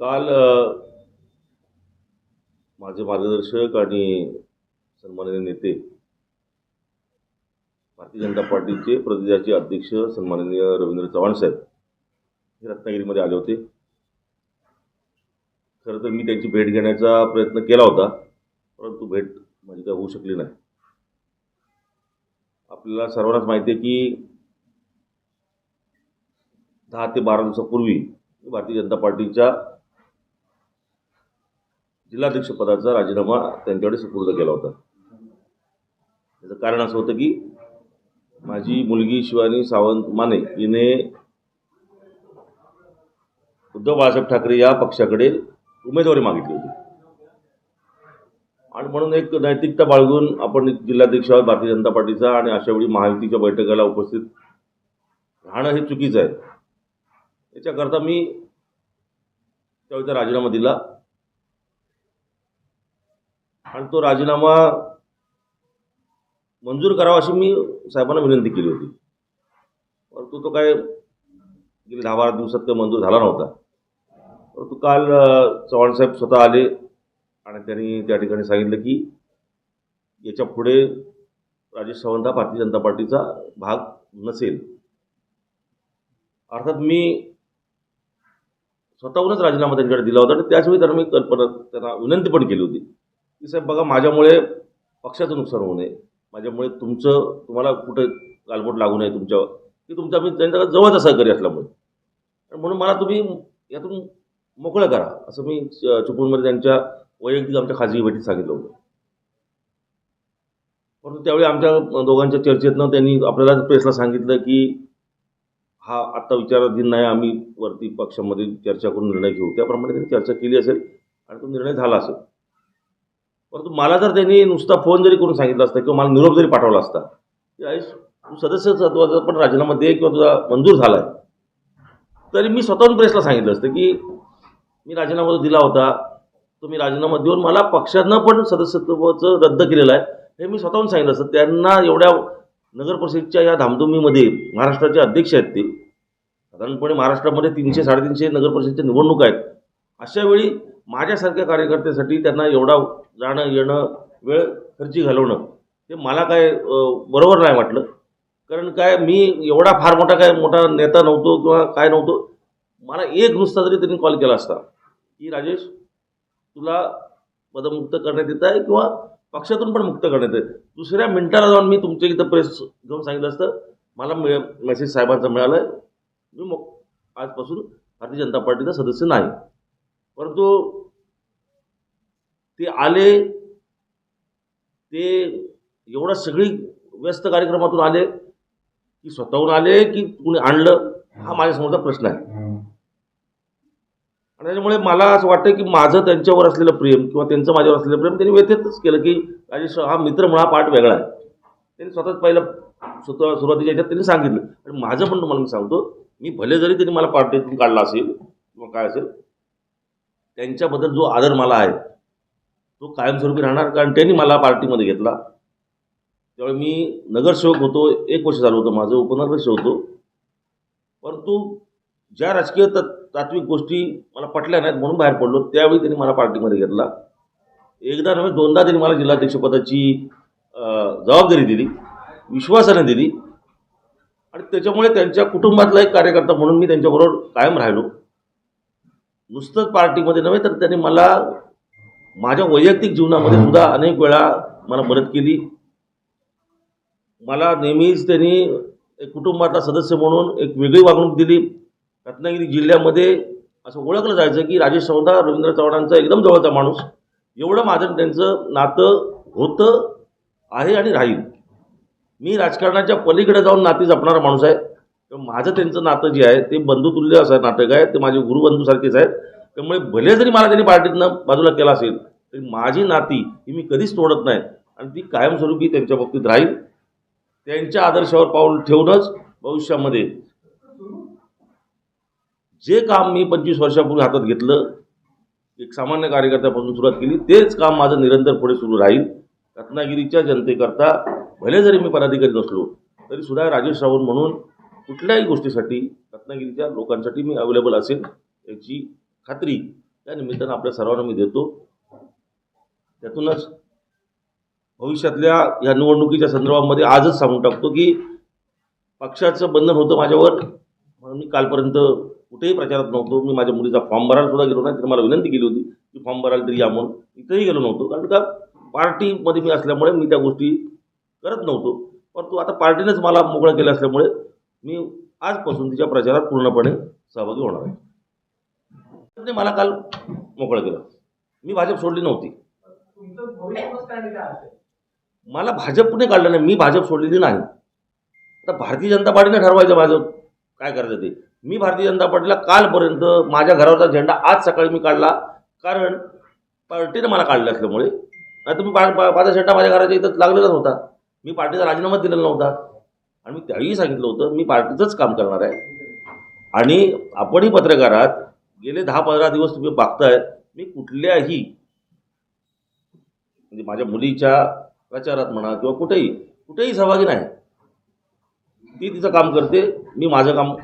काल माझे मार्गदर्शक आणि सन्माननीय नेते भारतीय जनता पार्टीचे प्रदेशाचे अध्यक्ष सन्माननीय रवींद्र चव्हाण साहेब हे रत्नागिरीमध्ये आले होते. खरं तर मी त्यांची भेट घेण्याचा प्रयत्न केला होता परंतु भेट माझी काय होऊ शकली नाही. आपल्याला सर्वांनाच माहिती आहे की दहा ते बारा दिवसापूर्वी भारतीय जनता पार्टीच्या जिल्हाध्यक्षपदाचा राजीनामा त्यांच्याकडे सुपूर्द केला होता. त्याचं कारण असं होतं की माझी मुलगी शिवानी सावंत माने हिने उद्धव बाळासाहेब ठाकरे या पक्षाकडे उमेदवारी मागितली होती. आणि म्हणून एक नैतिकता बाळगून आपण जिल्हाध्यक्ष आहोत भारतीय जनता पार्टीचा आणि अशावेळी महायुतीच्या बैठकाला उपस्थित राहणं हे चुकीचं आहे. याच्याकरता मी त्यावेळी राजीनामा दिला. आणि तो राजीनामा मंजूर करावा अशी मी साहेबांना विनंती केली होती. परंतु तो काय गेले दहा बारा दिवसात काही मंजूर झाला नव्हता. परंतु काल चव्हाणसाहेब स्वतः आले आणि त्यांनी त्या ठिकाणी सांगितलं की याच्यापुढे राजेश सावंत हा भारतीय जनता पार्टीचा भाग नसेल. अर्थात मी स्वतःहूनच राजीनामा त्यांच्याकडे दिला होता आणि त्याचवेळी त्यांना मी कल्पना त्यांना विनंती पण केली होती. की साहेब बघा माझ्यामुळे पक्षाचं नुकसान होऊ नये. माझ्यामुळे तुमचं तुम्हाला कुठं गालबोट लागू नये तुमच्या की तुमचा मी त्यांच्या जवळचा सहकारी असल्यामुळे. म्हणून मला तुम्ही यातून मोकळं करा असं मी च- त्यांच्या वैयक्तिक आमच्या खाजगी भेटीत सांगितलं होतं. परंतु त्यावेळी आमच्या दोघांच्या चर्चेतनं त्यांनी आपल्याला प्रेसला सांगितलं की हा आत्ता विचाराधीन नाही आम्ही वरती पक्षामध्ये चर्चा करून निर्णय घेऊ. त्याप्रमाणे त्यांनी चर्चा केली असेल आणि तो निर्णय झाला असेल. परंतु मला जर त्यांनी नुसता फोन जरी करून सांगितलं असतं किंवा मला निरोप जरी पाठवला असता की आई तू सदस्यत्वाचा पण राजीनामा दे किंवा तुझा मंजूर झाला आहे तरी मी स्वतःहून प्रेसला सांगितलं असतं की मी राजीनामा जो दिला होता तो मी राजीनामा देऊन मला पक्षानं पण सदस्यत्वाचं रद्द केलेलं आहे हे मी स्वतःहून सांगितलं असतं. त्यांना एवढ्या नगर परिषदेच्या या धामधुमीमध्ये महाराष्ट्राचे अध्यक्ष आहेत ते. साधारणपणे महाराष्ट्रामध्ये तीनशे साडेतीनशे नगर परिषदेच्या निवडणूक आहेत. अशा वेळी माझ्यासारख्या कार्यकर्त्यासाठी त्यांना एवढा जाणं येणं वेळ खर्ची घालवणं ते मला काय बरोबर नाही वाटलं. कारण काय मी एवढा फार मोठा काय मोठा नेता नव्हतो किंवा काय नव्हतो. मला एक नुसता जरी त्यांनी कॉल केला असता की राजेश तुला पदमुक्त करण्यात येत आहे किंवा पक्षातून पण मुक्त करण्यात येत दुसऱ्या मिनिटाला जाऊन मी तुमच्या इथं प्रेस घेऊन सांगितलं असतं. मला मिळ मेसेज साहेबांचा मिळाला आहे मी मग आजपासून भारतीय जनता पार्टीचा सदस्य नाही. परंतु ते आले ते एवढं सगळी व्यस्त कार्यक्रमातून आले की स्वतःहून आले की कुणी आणलं हा माझ्यासमोरचा प्रश्न आहे. आणि त्याच्यामुळे मला असं वाटतं की माझं त्यांच्यावर असलेलं प्रेम किंवा त्यांचं माझ्यावर असलेलं प्रेम त्यांनी व्यथितच केलं की राजेश हा मित्र म्हणून हा पार्ट वेगळा आहे. त्यांनी स्वतःच पहिलं स्वतः सुरुवातीच्या ह्याच्यात त्यांनी सांगितलं. आणि माझं पण तुम्हाला मी सांगतो मी भले जरी त्यांनी मला पार्टीतून काढला असेल किंवा काय असेल त्यांच्याबद्दल जो आदर मला आहे तो कायमस्वरूपी राहणार. कारण त्यांनी मला पार्टीमध्ये घेतला. त्यावेळी मी नगरसेवक होतो एक वर्ष झालं होतं माझं उपनगरसेवक होतो. परंतु ज्या राजकीय तत् तात्विक गोष्टी मला पटल्या नाहीत म्हणून बाहेर पडलो. त्यावेळी त्यांनी मला पार्टीमध्ये घेतला. एकदा नव्हे दोनदा त्यांनी मला जिल्हाध्यक्षपदाची जबाबदारी दिली विश्वासाने दिली. आणि त्याच्यामुळे त्यांच्या कुटुंबातला एक कार्यकर्ता म्हणून मी त्यांच्याबरोबर कायम राहिलो. नुसतंच पार्टीमध्ये नव्हे तर त्यांनी मला माझ्या वैयक्तिक जीवनामध्ये सुद्धा अनेक वेळा मला मदत केली. मला नेहमीच त्यांनी एक कुटुंबातला सदस्य म्हणून एक वेगळी वागणूक दिली. रत्नागिरी जिल्ह्यामध्ये असं ओळखलं जायचं की राजेश सावंत रवींद्र चव्हाणांचा एकदम जवळचा माणूस. एवढं माझं त्यांचं नातं होतं आहे आणि राहील. मी राजकारणाच्या पलीकडे जाऊन नाती जपणारा माणूस आहे. माझं त्यांचं नातं जे आहे ते बंधुतुल्य असं नाटक आहे ते माझे गुरुबंधूसारखेच आहेत. त्यामुळे भले जरी मला त्यांनी पार्टीतनं बाजूला केला असेल तरी माझी नाती ही मी कधीच तोडत नाही. आणि ती कायमस्वरूपी त्यांच्या बाबतीत राहील. त्यांच्या आदर्शावर पाऊल ठेवूनच भविष्यामध्ये जे काम मी पंचवीस वर्षापूर्वी हातात घेतलं एक सामान्य कार्यकर्त्यापासून सुरुवात केली तेच काम माझं निरंतर पुढे सुरू राहील. रत्नागिरीच्या जनतेकरता भले जरी मी पदाधिकारी नसलो तरी सुद्धा राजेश रावण म्हणून कुठल्याही गोष्टीसाठी रत्नागिरीच्या लोकांसाठी मी अवेलेबल असेल याची खात्री त्या निमित्तानं आपल्या सर्वांना मी देतो. त्यातूनच भविष्यातल्या या निवडणुकीच्या संदर्भामध्ये आजच सांगून टाकतो की पक्षाचं बंधन होतं माझ्यावर म्हणून मी कालपर्यंत कुठेही प्रचारात नव्हतो. मी माझ्या मुलीचा फॉर्म भरायला सुद्धा गेलो नाही. तर मला विनंती केली होती की फॉर्म भरायला तरी या म्हणून. इथंही गेलो नव्हतो. कारण का? पार्टीमध्ये मी असल्यामुळे मी त्या गोष्टी करत नव्हतो. परंतु आता पार्टीनेच मला मोकळं केलं असल्यामुळे मी आजपासून तिच्या प्रचारात पूर्णपणे सहभागी होणार आहे. मला काल मोकळं केलं. मी भाजप सोडली नव्हती. तुमचं काय मला भाजपने काढलं नाही. मी भाजप सोडलेली नाही. आता भारतीय जनता पार्टीने ठरवायचं माझं काय करायचं ते? मी भारतीय जनता पार्टीला कालपर्यंत माझ्या घरावरचा झेंडा आज सकाळी मी काढला. कारण पार्टीने मला काढलं असल्यामुळे. नाही तर मी पा- माझा झेंडा माझ्या घराच्या इथं लागलेलाच होता. मी पार्टीचा राजीनामा दिलेला नव्हता. आणि मी त्यावेळी सांगितलं होतं मी पार्टीचंच काम करणार आहे. आणि आपणही पत्रकारात गेले दहा पंधरा दिवस तुम्ही बघताय मी कुठल्याही म्हणजे माझ्या मुलीच्या प्रचारात म्हणा किंवा कुठेही कुठेही सहभागी नाही. ती तिचं काम करते मी माझं काम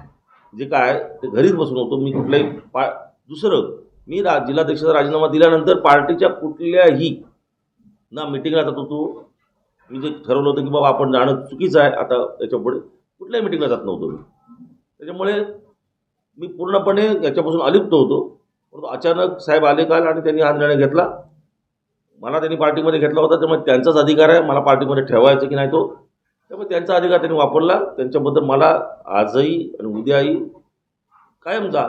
जे काय आहे ते घरीच बसून होतो मी कुठल्याही पा दुसरं मी रा जिल्हाध्यक्षाचा राजीनामा दिल्यानंतर पार्टीच्या कुठल्याही ना मिटिंगला जात होतो मी जे ठरवलं होतं की बाबा आपण जाणं चुकीचं आहे आता याच्यापुढे कुठल्याही मिटिंगला जात नव्हतो मी. त्याच्यामुळे मी पूर्णपणे याच्यापासून अलिप्त होतो. परंतु अचानक साहेब आले काल आणि त्यांनी हा निर्णय घेतला. मला त्यांनी पार्टीमध्ये घेतला होता त्यामुळे त्यांचाच अधिकार आहे. मला पार्टीमध्ये ठेवायचं की नाही तो. त्यामुळे त्यांचा अधिकार त्यांनी वापरला. त्यांच्याबद्दल मला आजही आणि उद्याही कायमचा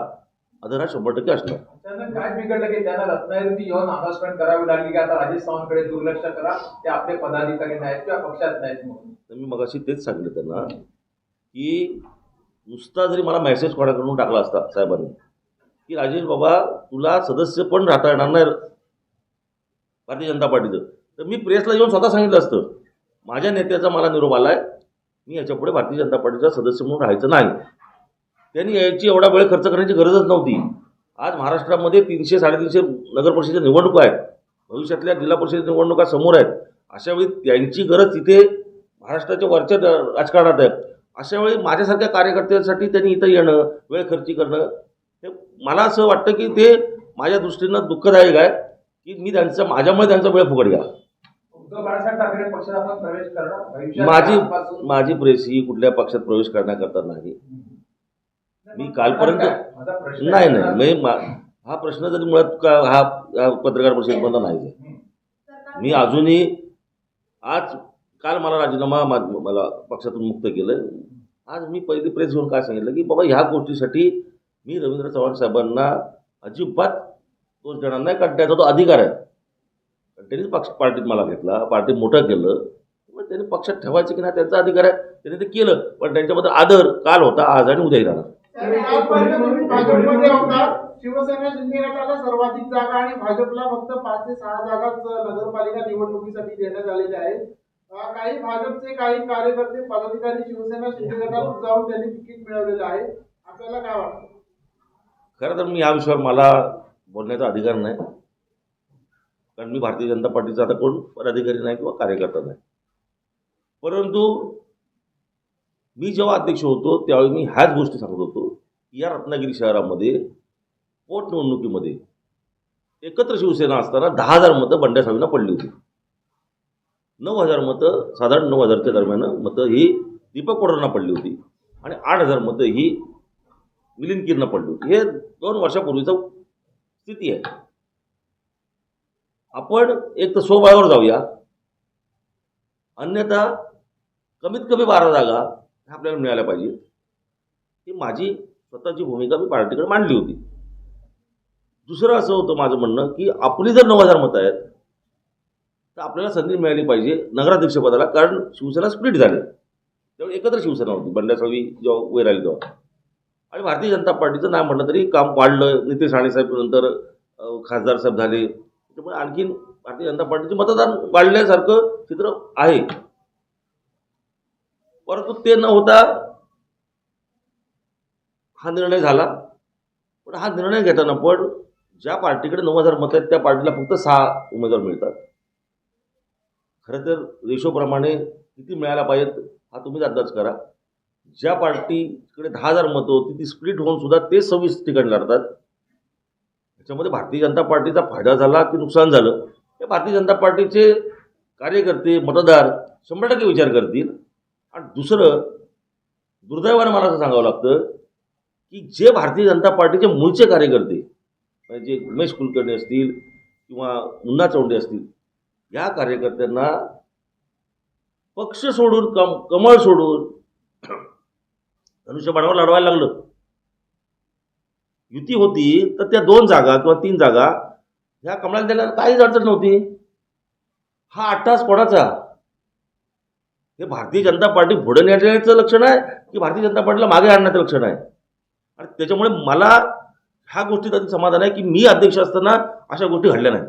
आदर हा शंभर टक्के असणार. त्यांना काय बिघडलं की त्यांना रत्नागिरी येऊन अनाउन्समेंट करावी लागली की आता राजेश सावंतकडे दुर्लक्ष करा ते आपले पदाधिकारी नाहीत किंवा पक्षात नाहीत म्हणून. तर मी मगाशी तेच सांगितलं त्यांना की नुसता जरी मला मेसेज कोणाकडून टाकला असता साहेबांनी की राजेश बाबा तुला सदस्य पण राहता येणार नाही भारतीय जनता पार्टीचं. तर मी प्रेसला येऊन स्वतः सांगितलं असतं माझ्या नेत्याचा मला निरोप आला आहे मी याच्यापुढे भारतीय जनता पार्टीचा सदस्य म्हणून राहायचं नाही. त्यांनी याची एवढा वेळ खर्च करण्याची गरजच नव्हती. आज महाराष्ट्रामध्ये तीनशे साडेतीनशे नगर परिषदेच्या निवडणुका आहेत. भविष्यातल्या जिल्हा परिषद निवडणुका समोर आहेत. अशा वेळी त्यांची गरज तिथे महाराष्ट्राच्या वरच्या राजकारणात आहे. अशा वेळी माझ्यासारख्या कार्यकर्त्यांसाठी त्यांनी इथं येणं वेळ खर्ची करणं हे मला असं वाटतं की ते माझ्या दृष्टीनं दुःखदायक आहे की मी त्यांचा माझ्यामुळे त्यांचा वेळ फुकट भविष्यात माझी माझी प्रेस ही कुठल्या पक्षात प्रवेश करण्याकरता नाही. मी कालपर्यंत- नाही नाही. मी हा प्रश्न जरी मुळात का हा पत्रकार परिषदेमधला नाही आहे. मी अजूनही आज काल मला राजीनामा मला पक्षातून मुक्त केलं. आज मी पहिली प्रेस घेऊन काय सांगितलं की बाबा ह्या गोष्टीसाठी मी रवींद्र चव्हाण साहेबांना अजिबात दोष देणार नाही. कारण त्याचा तो अधिकार आहे. कारण त्यांनी पक्ष पार्टीत मला घेतला. पार्टी मोठं केलं. मग त्यांनी पक्षात ठेवायचं की नाही त्यांचा अधिकार आहे. त्यांनी ते केलं. पण त्यांच्याबद्दल आदर काल होता आज आणि उद्याही राहणार. भाजपमध्ये होता. शिवसेना शिंदे गटाला सर्वाधिक जागा आणि भाजपला फक्त पाच ते सहा जागाच नगरपालिका निवडणुकीसाठी देण्यात आलेल्या आहेत. काही भाजपचे काही कार्यकर्ते पदाधिकारी शिवसेना शिंदे गटात जाऊन त्यांनी तिकीट मिळवलेलं आहे. आपल्याला काय वाटतं? खरं तर मी या विषयावर मला बोलण्याचा अधिकार नाही. कारण मी भारतीय जनता पार्टीचा आता कोण पदाधिकारी नाही किंवा कार्यकर्ता नाही. परंतु मी जेव्हा अध्यक्ष होतो त्यावेळी मी ह्याच गोष्टी सांगत होतो. की या रत्नागिरी शहरामध्ये पोटनिवडणुकीमध्ये एकत्र शिवसेना असताना दहा हजार मतं बंड्यासाहेबांना पडली होती. नऊ हजार मतं साधारण नऊ हजारच्या दरम्यान मतं ही दीपक पडोरांना पडली होती आणि आठ हजार मतं ही मिलिंद किरण पडली होती. हे दोन वर्षापूर्वीचं स्थिती आहे. आपण एक तर स्वबळावर जाऊया. अन्यथा कमीत कमी बारा जागा ह्या आपल्याला मिळाल्या पाहिजे. ही माझी स्वतःची भूमिका मी पार्टीकडे मांडली होती. दुसरं असं होतं माझं म्हणणं की आपली जर नऊ हजार मतं आहेत तर आपल्याला संधी मिळाली पाहिजे नगराध्यक्षपदाला कारण शिवसेना स्प्लिट झाली. त्यामुळे एकत्र शिवसेना होती बंड्यासावी जेव्हा वैर आली तेव्हा. आणि भारतीय जनता पार्टीचं नाही म्हटलं तरी काम वाढलं नितेश राणे साहेब नंतर खासदार साहेब झाले. त्यामुळे आणखीन भारतीय जनता पार्टीचे मतदान वाढल्यासारखं चित्र आहे. परंतु ते न होता हा निर्णय झाला. पण हा निर्णय घेताना पण ज्या पार्टीकडे नऊ हजार मत आहेत त्या पार्टीला फक्त सहा उमेदवार मिळतात. खरं तर रेशोप्रमाणे किती मिळायला पाहिजेत हा तुम्हीच अंदाज करा. ज्या पार्टीकडे दहा हजार मतं होती ती स्प्लिट होऊन सुद्धा ते सव्वीस ठिकाणी लढतात. त्याच्यामध्ये भारतीय जनता पार्टीचा फायदा झाला की नुकसान झालं? हे भारतीय जनता पार्टीचे कार्यकर्ते मतदार शंभर टक्के विचार करतील. आणि दुसरं दुर्दैवाने मला असं सांगावं लागतं की जे भारतीय जनता पार्टीचे मूळचे कार्यकर्ते म्हणजे जे उमेश कुलकर्णी असतील किंवा मुन्ना चौंडे असतील या कार्यकर्त्यांना पक्ष सोडून कम कमळ सोडून धनुष्यबाणावर लढवायला लागलं. युती होती तर त्या दोन जागा किंवा तीन जागा ह्या कमळाला द्यायला काहीच अडचण नव्हती. हा अट्टास कोणाचा? हे भारतीय जनता पार्टी पुढे नेण्याचं लक्षण आहे की भारतीय जनता पार्टीला मागे आणण्याचं लक्षण आहे? आणि त्याच्यामुळे मला ह्या गोष्टीत अगदी समाधान आहे की मी अध्यक्ष असताना अशा गोष्टी घडल्या नाही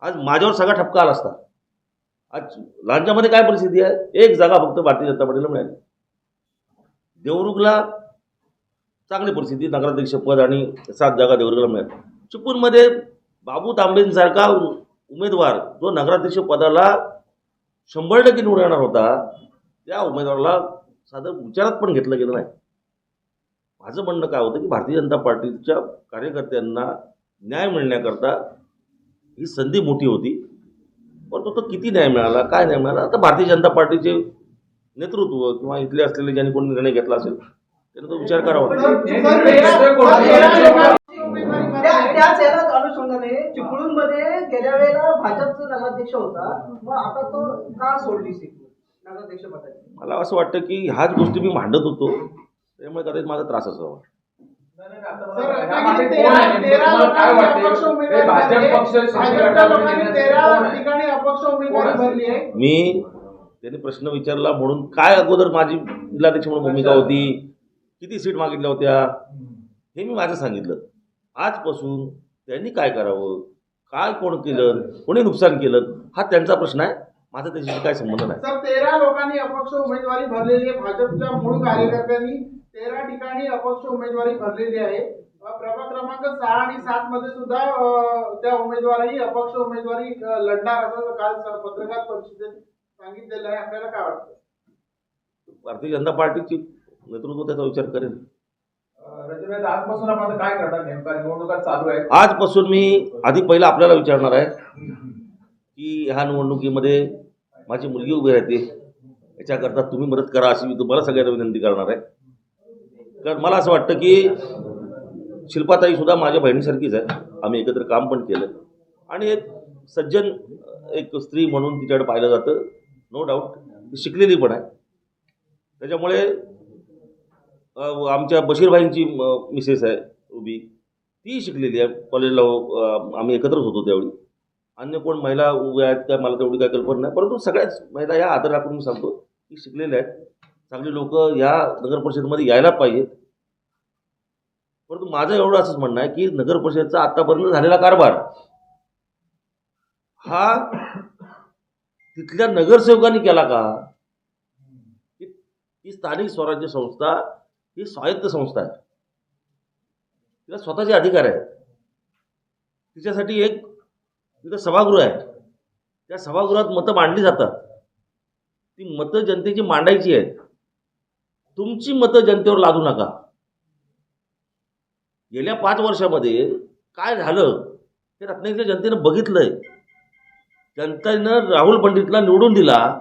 आज माझ्यावर सगळा ठपका आला असता. आज लांच्यामध्ये काय परिस्थिती आहे? एक जागा फक्त भारतीय जनता पार्टीला मिळाली. देवरुखला चांगली परिस्थिती नगराध्यक्ष पद आणि सात जागा देवरुखला मिळाली. चिपळूणमध्ये बाबू तांबेंसारखा उ- उमेदवार जो नगराध्यक्ष पदाला शंभर टक्के निवडून येणार होता त्या उमेदवाराला साधं विचारात पण घेतलं गेलं नाही माझं म्हणणं काय होतं की भारतीय जनता पार्टीच्या कार्यकर्त्यांना न्याय मिळण्याकरता ही संधी मोठी होती परंतु तो किती न्याय मिळाला काय न्याय मिळाला आता भारतीय जनता पार्टीचे नेतृत्व किंवा इथले असलेले ज्यांनी कोणी निर्णय घेतला असेल त्याने तो विचार करावा त्याच याला अनुषंगाने चिपळूणमध्ये गेल्या वेळेला भाजपचा नगराध्यक्ष होता. मग आता तो का सोडली सीट नगराध्यक्ष पदाची. मला असं वाटतं की ह्याच गोष्टी मी मांडत होतो. त्यामुळे कदाचित माझा त्रास असावा. मी त्यांनी प्रश्न विचारला म्हणून काय अगोदर माझी जिल्हाध्यक्ष म्हणून भूमिका होती? किती सीट मागितल्या होत्या? हे मी माझं सांगितलं. आजपासून त्यांनी काय करावं? काय कोण केलं? कोणी नुकसान केलं? हा त्यांचा प्रश्न आहे. माझा त्याच्याशी काय संबंध नाही. सर तेरा लोकांनी अपक्ष उमेदवारी भरलेली आहे. भाजपच्या मूळ कार्यकर्त्यांनी तेरा ठिकाणी अपक्ष उमेदवारी भरलेली आहे. प्रभाग क्रमांक सहा आणि सात मध्ये सुद्धा त्या उमेदवारांनी अपक्ष उमेदवारी लढणार असं काल पत्रकार परिषदेत सांगितलेलं आहे. आपल्याला काय वाटतं? भारतीय जनता पार्टीची नेतृत्व त्याचा विचार करेल. आजपासून आपण काय करणार नेमका? निवडणुका चालू आहे आजपासून मी आधी पहिला आपल्याला विचारणार आहे की ह्या निवडणुकीमध्ये माझी मुलगी उभी राहते. याच्याकरता तुम्ही मदत करा अशी मी तुम्हाला सगळ्यांना विनंती करणार आहे. कारण मला असं वाटतं की शिल्पाताई सुद्धा माझ्या बहिणीसारखीच आहे आम्ही एकत्र काम पण केलं. आणि एक सज्जन एक स्त्री म्हणून तिच्याकडे पाहिलं जातं. नो डाऊट ती शिकलेली पण आहे. त्याच्यामुळे आमच्या बशीरभाईंची मिसेस आहे उभी. ती शिकलेली आहे. कॉलेजला आम्ही एकत्रच होतो त्यावेळी. अन्य कोण महिला उभ्या आहेत काय मला तेवढी काय कल्पना नाही. परंतु सगळ्याच महिला या आदर राखून मी सांगतो की शिकलेल्या आहेत. चांगली लोक या नगर परिषदेमध्ये यायला पाहिजेत. परंतु माझं एवढं असंच म्हणणं आहे की नगर परिषदेचा आतापर्यंत झालेला कारभार हा तिथल्या नगरसेवकांनी केला का? ही- ही स्थानिक स्वराज्य संस्था ही स्वायत्त संस्था आहे. तिला स्वतःचे अधिकार आहेत. तिच्यासाठी एक तिथं सभागृह आहे. त्या सभागृहात मतं मांडली जातात. ती मतं जनतेची मांडायची आहेत. तुमची मतं जनतेवर लादू नका. गेल्या पाच वर्षामध्ये काय झालं हे रत्नागिरीच्या जनतेनं बघितलंय. जनतेनं राहुल पंडितला निवडून दिला.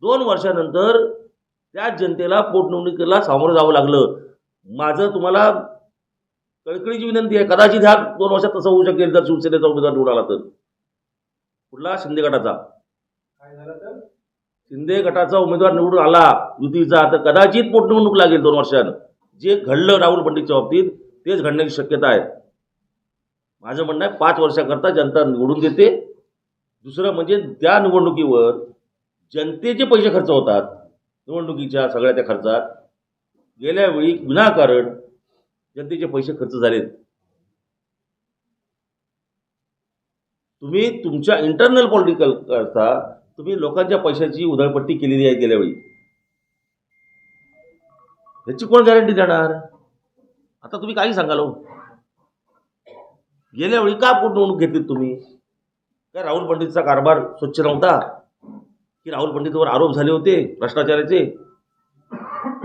दोन वर्षानंतर त्या जनतेला पोटनिवडणुकीला सामोरं जावं लागलं. माझं तुम्हाला कळकळीची विनंती आहे कदाचित ह्या दोन वर्षात तसं होऊ शकेल जर शिवसेनेचा उमेदवार निवडून आला तर. कुठला? शिंदे गटाचा. काय झालं तर? शिंदे गटाचा उमेदवार निवडून आला युतीचा तर कदाचित पोटनिवडणूक लागेल दोन वर्षानं. जे घडलं राहुल पंडितच्या बाबतीत तेच घडण्याची शक्यता आहे. माझं म्हणणं आहे पाच वर्षाकरता जनता निवडून देते. दुसरं म्हणजे त्या निवडणुकीवर जनतेचे पैसे खर्च होतात. निवडणुकीच्या सगळ्या त्या खर्चात गेल्या वेळी विनाकारण जनतेचे पैसे खर्च झालेत. तुम्ही तुमच्या इंटरनल पॉलिटिकल करता तुम्ही लोकांच्या पैशाची उधळपट्टी केलेली आहे गेल्या वेळी. ह्याची कोण गॅरंटी देणार? आता तुम्ही काही सांगाल हो? गेल्या वेळी का पोटनिवडणूक घेतलीत तुम्ही? काय राहुल पंडितचा कारभार स्वच्छ नव्हता? की राहुल पंडितवर आरोप झाले होते भ्रष्टाचाराचे.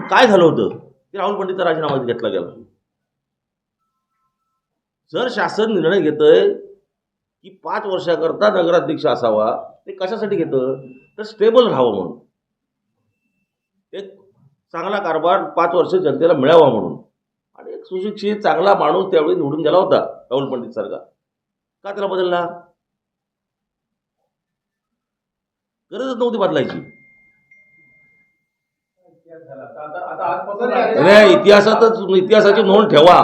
काय झालं होतं? की राहुल पंडितचा राजीनामा घेतला गेला. जर शासन निर्णय घेतंय की पाच वर्षाकरता नगराध्यक्ष असावा ते कशासाठी घेतं? तर स्टेबल राहावं म्हणून. एक चांगला कारभार पाच वर्ष जनतेला मिळावा म्हणून. आणि एक सुशिक्षित चांगला माणूस त्यावेळी निवडून गेला होता राहुल पंडित सारखा. का त्याला बदलला? गरजच नव्हती बदलायची इतिहास झाला. आता आता- आता आजपासून तर नाही इतिहासातच इतिहासाची नोंद ठेवा